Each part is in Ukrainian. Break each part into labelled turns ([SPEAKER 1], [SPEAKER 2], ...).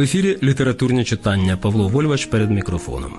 [SPEAKER 1] В ефірі літературні читання Павло Вольвач перед мікрофоном.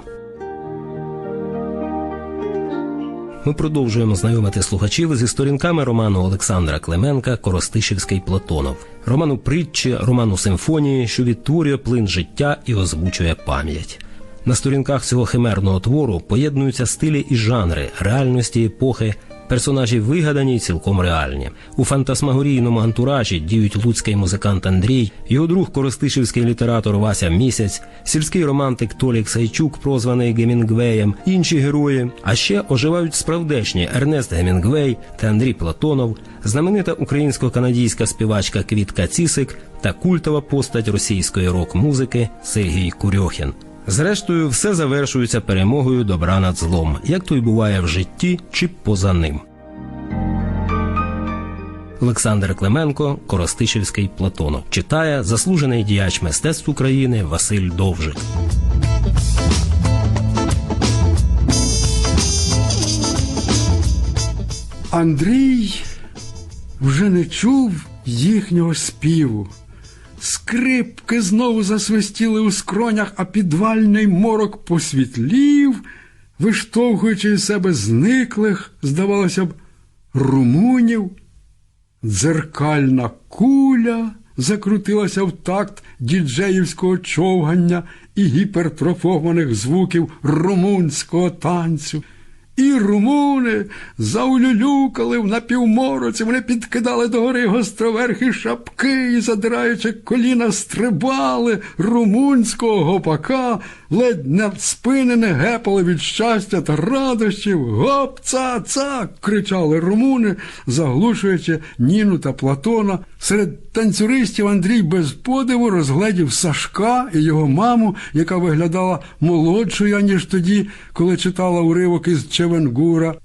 [SPEAKER 1] Ми продовжуємо знайомити слухачів зі сторінками роману Олександра Клименка Коростишівський Платонов, роману притчі, роману симфонії, що відтворює плин життя і озвучує пам'ять. На сторінках цього химерного твору поєднуються стилі і жанри реальності епохи, персонажі вигадані й цілком реальні. У фантасмагорійному антуражі діють луцький музикант Андрій, його друг коростишівський літератор Вася Місяць, сільський романтик Толік Сайчук, прозваний Гемінгвеєм, інші герої. А ще оживають справдешні Ернест Гемінгвей та Андрій Платонов, знаменита українсько-канадійська співачка Квітка Цісик та культова постать російської рок-музики Сергій Курьохін. Зрештою, все завершується перемогою добра над злом, як то й буває в житті чи поза ним. Олександр Клименко, Коростишівський Платонов. Читає заслужений діяч мистецтв України Василь Довжик.
[SPEAKER 2] Андрій вже не чув їхнього співу. Скрипки знову засвистіли у скронях, а підвальний морок посвітлів, виштовхуючи із себе зниклих, здавалося б, румунів. Дзеркальна куля закрутилася в такт діджеївського човгання і гіпертрофованих звуків румунського танцю. І румуни заулюлюкали в напівмороці, вони підкидали догори гостроверхі шапки і, задираючи коліна, стрибали румунського гопака, ледь не спинене гепали від щастя та радощів. Гоп, ца, ца. кричали румуни, заглушуючи Ніну та Платона. Серед танцюристів Андрій без подиву розгледів Сашка і його маму, яка виглядала молодшою, ніж тоді, коли читала уривок із Чевенгура.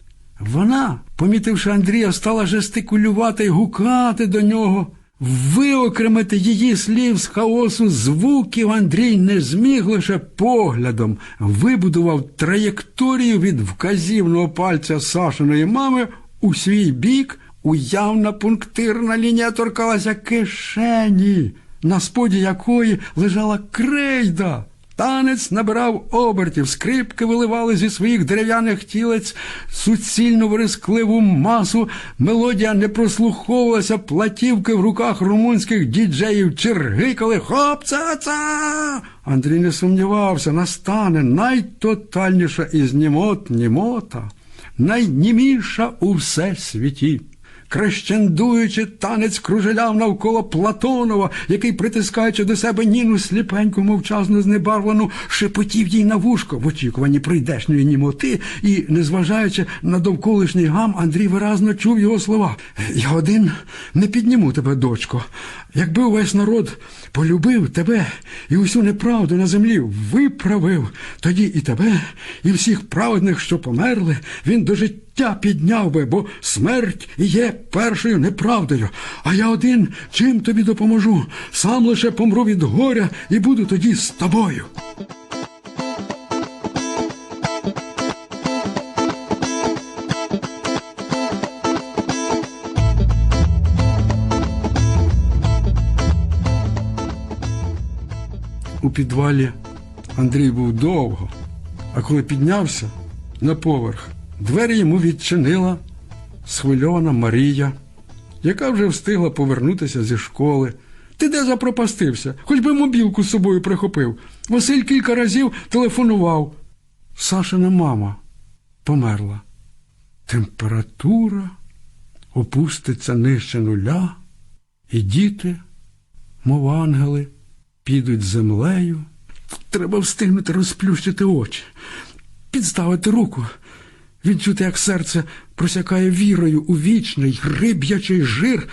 [SPEAKER 2] Вона, помітивши Андрія, стала жестикулювати й гукати до нього. Виокремити її слів з хаосу звуків Андрій не зміг лише поглядом, вибудував траєкторію від вказівного пальця Сашиної мами у свій бік, уявна пунктирна лінія торкалася кишені, на споді якої лежала крейда. Танець набирав обертів, скрипки виливали зі своїх дерев'яних тілець суцільну верескливу масу, мелодія не прослуховувалася, платівки в руках румунських діджеїв чергикали хоп ца Андрій не сумнівався, настане найтотальніша із німот німота, найніміша у всесвіті. Крещендуючи, танець кружеляв навколо Платонова, який, притискаючи до себе Ніну сліпеньку, мовчазно знебарвлену, шепотів їй на вушко в очікуванні прийдешньої німоти, і, незважаючи на довколишній гам, Андрій виразно чув його слова. Я один не підніму тебе, дочко. Якби увесь народ полюбив тебе і усю неправду на землі виправив, тоді і тебе, і всіх праведних, що померли, він до життя підняв би, бо смерть є першою неправдою. А я один чим тобі допоможу? Сам лише помру від горя і буду тоді з тобою. У підвалі Андрій був довго, а коли піднявся на поверх, двері йому відчинила схвильована Марія, яка вже встигла повернутися зі школи. Ти де запропастився? Хоч би мобілку з собою прихопив. Василь кілька разів телефонував. Сашина мама померла. Температура опуститься нижче нуля, і діти, мов ангели, підуть землею. Треба встигнути розплющити очі, підставити руку, відчути, як серце просякає вірою у вічний риб'ячий жир,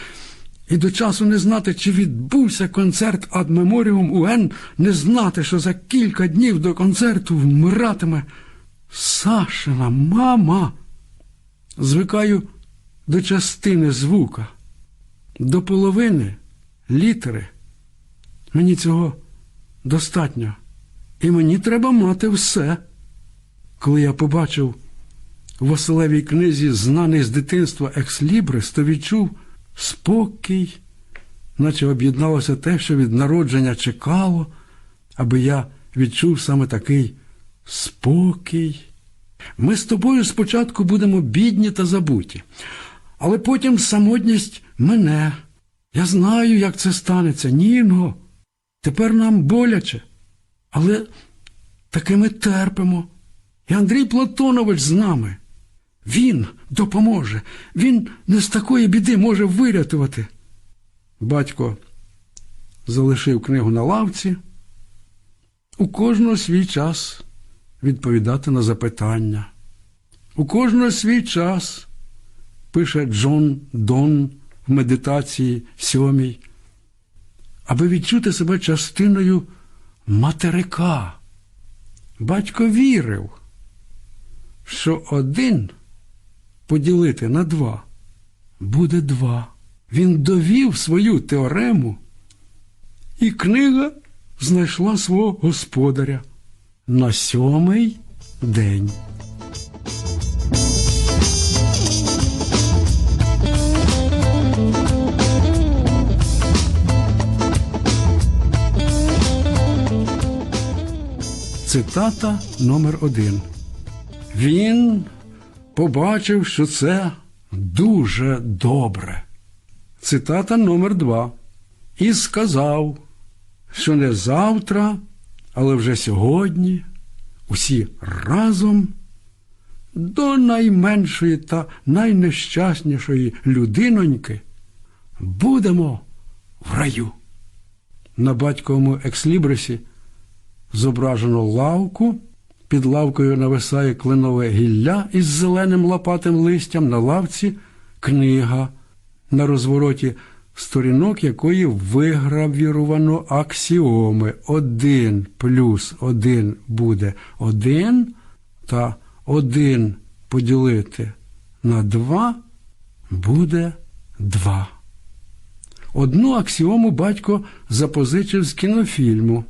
[SPEAKER 2] і до часу не знати, чи відбувся концерт ад меморіум УН, не знати, що за кілька днів до концерту вмиратиме Сашина мама. Звикаю до частини звука, до половини літери. Мені цього достатньо. І мені треба мати все. Коли я побачив у Василевій книзі, знаний з дитинства екслібрис, то відчув спокій, наче об'єдналося те, що від народження чекало, аби я відчув саме такий спокій. Ми з тобою спочатку будемо бідні та забуті, але потім самотність мене. Я знаю, як це станеться. Ніно. Тепер нам боляче, але таки ми терпимо. І Андрій Платонович з нами. Він допоможе. Він не з такої біди може вирятувати. Батько залишив книгу на лавці. У кожного свій час відповідати на запитання. У кожного свій час, пише Джон Дон в медитації сьомій, аби відчути себе частиною материка. Батько вірив, що один поділити на два буде два. Він довів свою теорему, і книга знайшла свого господаря на сьомий день. Цитата номер один. Він побачив, що це дуже добре. Цитата номер два. І сказав, що не завтра, але вже сьогодні усі разом до найменшої та найнещаснішої людиноньки будемо в раю. На батьковому екслібрисі зображено лавку. Під лавкою нависає кленове гілля із зеленим лопатим листям на лавці книга, на розвороті сторінок якої вигравіровано аксіоми. Один плюс один буде один, та один поділити на два буде два. Одну аксіому батько запозичив з кінофільму,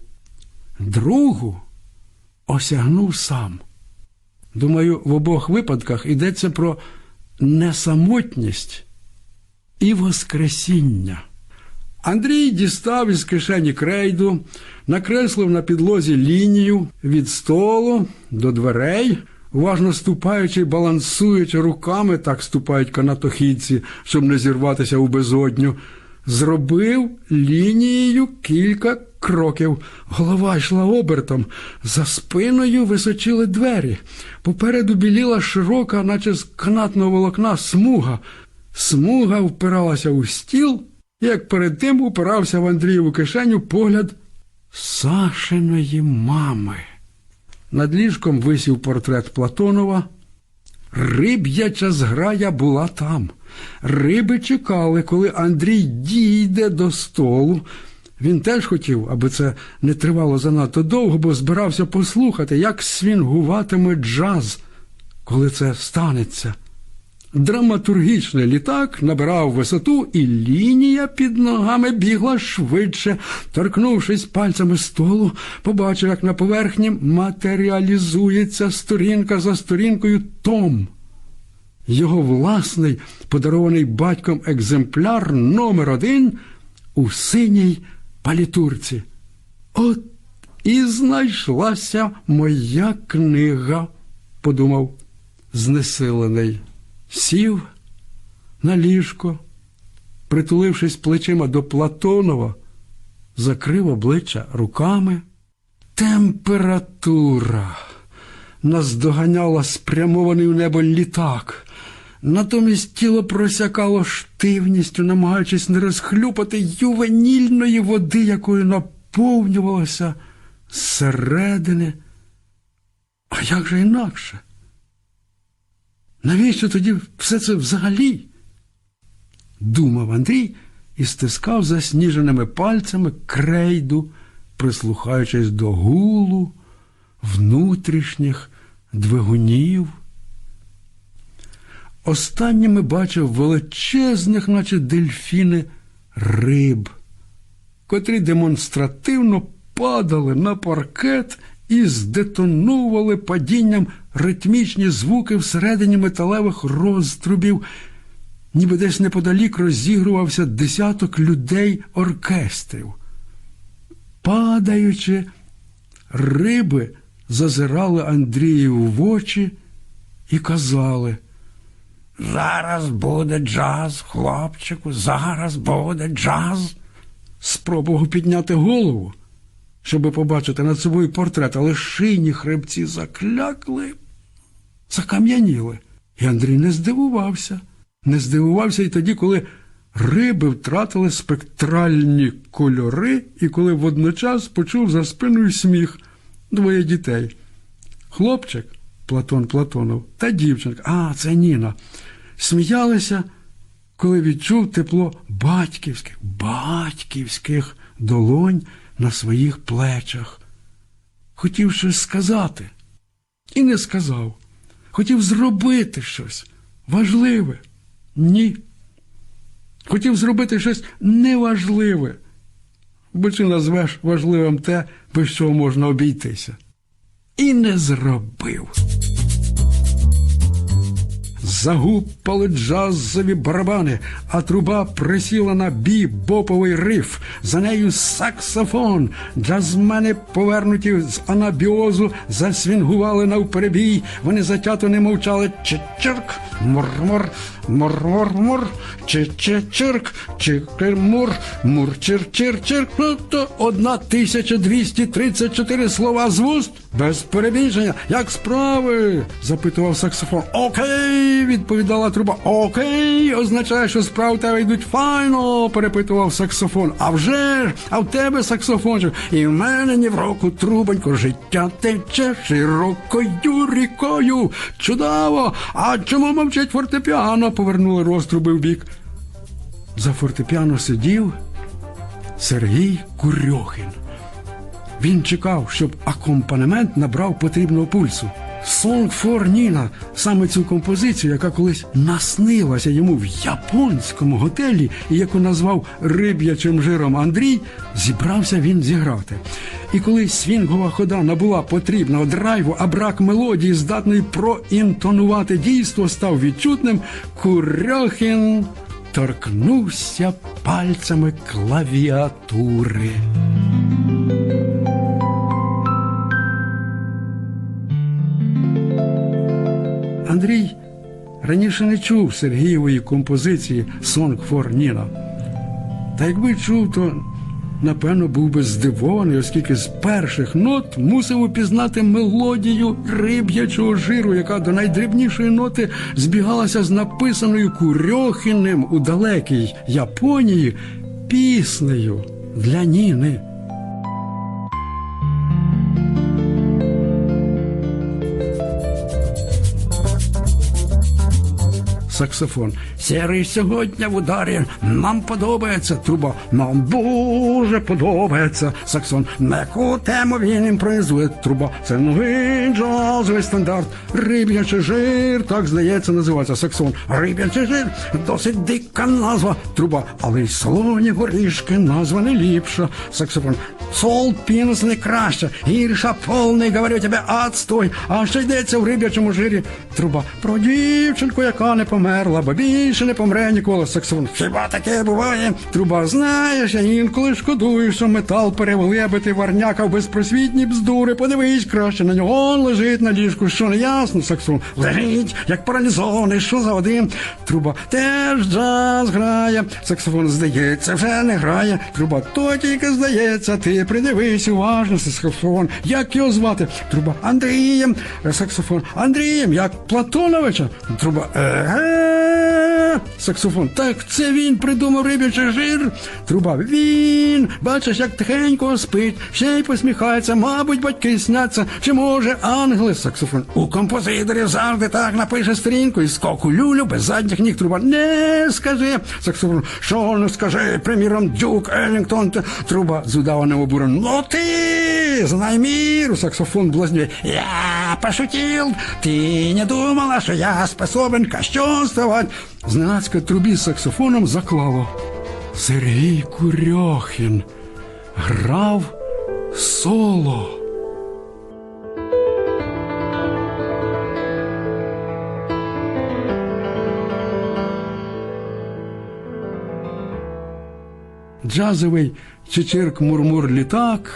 [SPEAKER 2] другу осягнув сам. Думаю, в обох випадках йдеться про несамотність і воскресіння. Андрій дістав із кишені крейду, накреслив на підлозі лінію від столу до дверей, уважно ступаючи, балансуючи руками, так ступають канатохідці, щоб не зірватися у безодню, зробив лінією кілька кроків. Голова йшла обертом, за спиною височили двері. Попереду біліла широка, наче з канатного волокна, смуга. Смуга впиралася у стіл, як перед тим упирався в Андрієву кишеню погляд Сашиної мами. Над ліжком висів портрет Платонова. Риб'яча зграя була там. Риби чекали, коли Андрій дійде до столу. Він теж хотів, аби це не тривало занадто довго, бо збирався послухати, як свінгуватиме джаз, коли це станеться. Драматургічний літак набирав висоту, і лінія під ногами бігла швидше. Торкнувшись пальцями столу, побачив, як на поверхні матеріалізується сторінка за сторінкою Том. Його власний, подарований батьком екземпляр номер один у синій палітурці. От і знайшлася моя книга, подумав знесилений. Сів на ліжко, притулившись плечима до Платонова, закрив обличчя руками. Температура наздоганяла спрямований у небо літак. Натомість тіло просякало штивністю, намагаючись не розхлюпати ювенільної води, якою наповнювалося зсередини. А як же інакше? Навіщо тоді все це взагалі? Думав Андрій і стискав засніженими пальцями крейду, прислухаючись до гулу внутрішніх двигунів. Останніми бачив величезних, наче дельфіни, риб, котрі демонстративно падали на паркет і здетонували падінням ритмічні звуки всередині металевих розтрубів, ніби десь неподалік розігрувався десяток людей оркестрів. Падаючи, риби зазирали Андрію в очі і казали. Зараз буде джаз, хлопчику, зараз буде джаз. Спробував підняти голову, щоби побачити над собою портрет, але шийні хребці заклякли, закам'яніли. І Андрій не здивувався. Не здивувався і тоді, коли риби втратили спектральні кольори, і коли водночас почув за спиною сміх двоє дітей. Хлопчик Платон Платонов та дівчинка, а це Ніна, сміялися, коли відчув тепло батьківських, батьківських долонь на своїх плечах. Хотів щось сказати і не сказав. Хотів зробити щось важливе. Ні. Хотів зробити щось неважливе. Бо чи назвеш важливим те, без чого можна обійтися? І не зробив. Загупали джазові барабани, а труба присіла на бі-боповий риф. За нею саксофон. Джазмени, повернуті з анабіозу, засвінгували навперебій. Вони затято не мовчали. Чи-чирк, мур-мур, мур-мур-мур, мур-чир-чир-чирк. Ну, тисяча двісті тридцять чотири слова з вуст. Без перебільшення. Як справи? запитував саксофон. Окей, відповідала труба. Окей, означає, що справи тебе йдуть файно, перепитував саксофон. А вже ж, а в тебе саксофончик. І в мене ні в року трубонько, життя тече широкою рікою. Чудово! А чому мовчить фортепіано? Повернули розтруби в бік. За фортепіано сидів Сергій Курьохін. Він чекав, щоб акомпанемент набрав потрібного пульсу. Song for Nina, саме цю композицію, яка колись наснилася йому в японському готелі, і яку назвав риб'ячим жиром Андрій, зібрався він зіграти. І коли свінгова хода набула потрібного драйву, а брак мелодії, здатної проінтонувати дійство, став відчутним, Курьохін торкнувся пальцями клавіатури. Андрій раніше не чув Сергієвої композиції «Song for Nina». Та якби чув, то напевно був би здивований, оскільки з перших нот мусив упізнати мелодію риб'ячого жиру, яка до найдрібнішої ноти збігалася з написаною Курьохіним у далекій Японії піснею для Ніни. Саксофон. Сірий сьогодні в ударі. Нам подобається труба. Нам дуже подобається саксон. На тему він імпровізує труба. Це новий джазовий стандарт. Риб'ячий жир, так здається, називається саксон. Риб'ячий жир досить дика назва. Труба, але й солоні горішки назва не ліпша. Саксофон. Сол пінус не краще, гірша повний, говорю тебе, отстой. А що йдеться в риб'ячому жирі? Труба. Про дівчинку, яка не померла, бо більше не помре ніколи. Саксофон. Хіба таке буває? Труба, знаєш, я інколи шкодую, що метал перевлебити варняка в безпросвітні бздури. Подивись краще на нього, он лежить на ліжку, що не ясно, саксофон. Лежить, як паралізований, що за один? Труба. Теж джаз грає. Саксофон, здається, вже не грає. Труба, то тільки здається, ти придивись уважно, саксофон. Як його звати? Труба Андрієм. Саксофон. Андрієм, як Платоновича. Труба. Еге. Саксофон. Так це він придумав рибячий жир. Труба. Він. Бачиш, як тихенько спить, ще й посміхається. Мабуть, батьки сняться. Чи може ангели? Саксофон. У композиторів завжди так напише сторінку і скоку люлю без задніх ніг. Труба. Не скажи. Саксофон. Що не скажи? Приміром, Дюк, Еллінгтон. Труба з удаваним обуром. Ну ти, знай миру. Саксофон блазнює. Я пошутил. Ты не думала, что я способен кощунствовать. Зненацька трубі з саксофоном заклало. Сергій Курьохін грав соло. Джазовий чечирк мурмур літак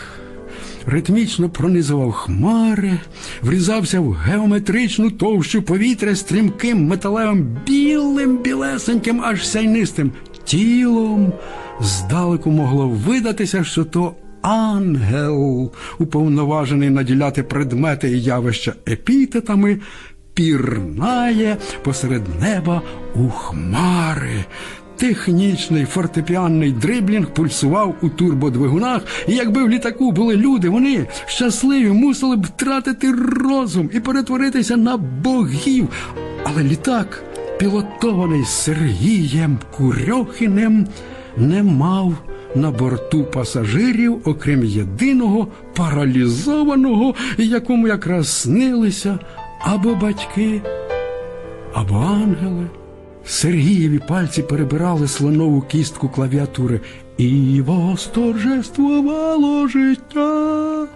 [SPEAKER 2] ритмічно пронизував хмари, врізався в геометричну товщу повітря стрімким металевим білим, білесеньким, аж сяйнистим тілом. Здалеку могло видатися, що то ангел, уповноважений наділяти предмети і явища епітетами, пірнає посеред неба у хмари. Технічний фортепіанний дриблінг пульсував у турбодвигунах, і якби в літаку були люди, вони щасливі мусили б втратити розум і перетворитися на богів. Але літак, пілотований Сергієм Курьохіним, не мав на борту пасажирів, окрім єдиного паралізованого, якому якраз снилися або батьки, або ангели. Сергієві пальці перебирали слонову кістку клавіатури. І восторжествувало життя.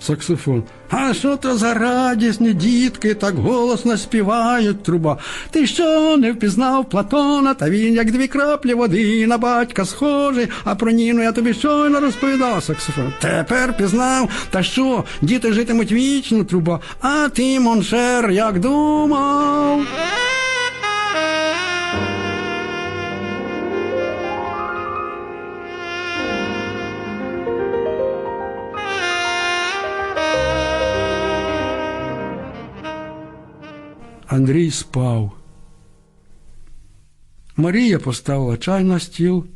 [SPEAKER 2] Саксофон. А що то за радісні дітки так голосно співають труба? Ти що не впізнав Платона, та він, як дві краплі води, на батька схожий, а про Ніну я тобі щойно розповідав саксофон. Тепер пізнав, та що, діти житимуть вічно труба, а ти, моншер, як думав? Андрій спав. Марія поставила чай на стіл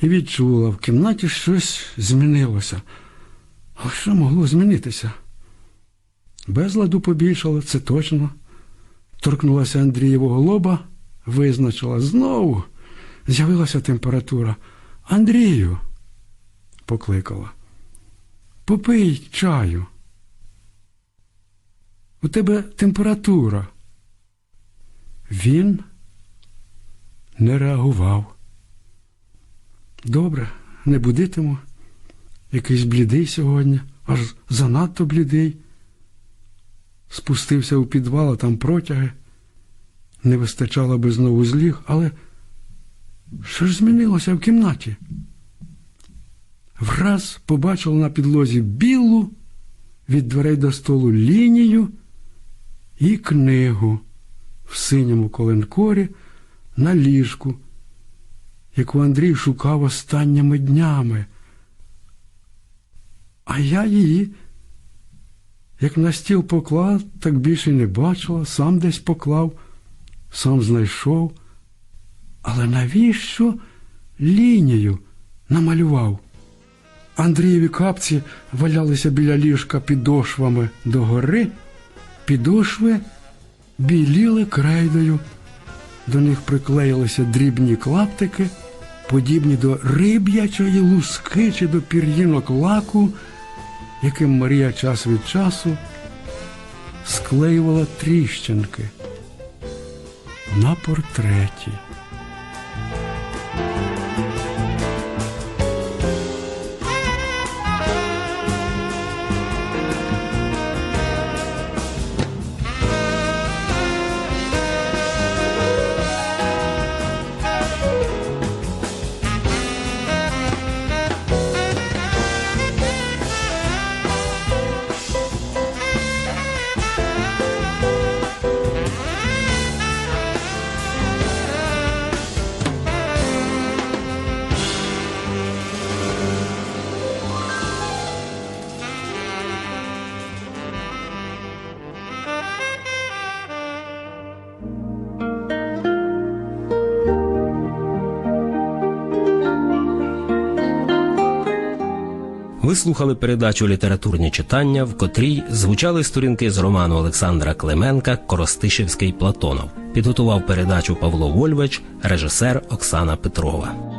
[SPEAKER 2] і відчула, в кімнаті щось змінилося. А що могло змінитися? Безладу побільшало, це точно. Торкнулася Андрієвого лоба, визначила знову. З'явилася температура. Андрію, покликала. Попий чаю. У тебе температура. Він не реагував. Добре, не будитиму. Якийсь блідий сьогодні, аж занадто блідий. Спустився у підвал, а там протяги. Не вистачало би знову зліг, але що ж змінилося в кімнаті? Враз побачив на підлозі білу від дверей до столу лінію і книгу в синьому коленкорі на ліжку, яку Андрій шукав останніми днями. А я її, як на стіл поклав, так більше не бачила, сам десь поклав, сам знайшов. Але навіщо лінію намалював? Андрієві капці валялися біля ліжка підошвами догори, підошви біліли крейдою. До них приклеїлися дрібні клаптики, подібні до риб'ячої луски чи до пір'їнок лаку, яким Марія час від часу склеювала тріщинки на портреті.
[SPEAKER 1] Ви слухали передачу Літературні читання, в котрій звучали сторінки з роману Олександра Клименка Коростишевський Платонов. Підготував передачу Павло Вольвич, режисер Оксана Петрова.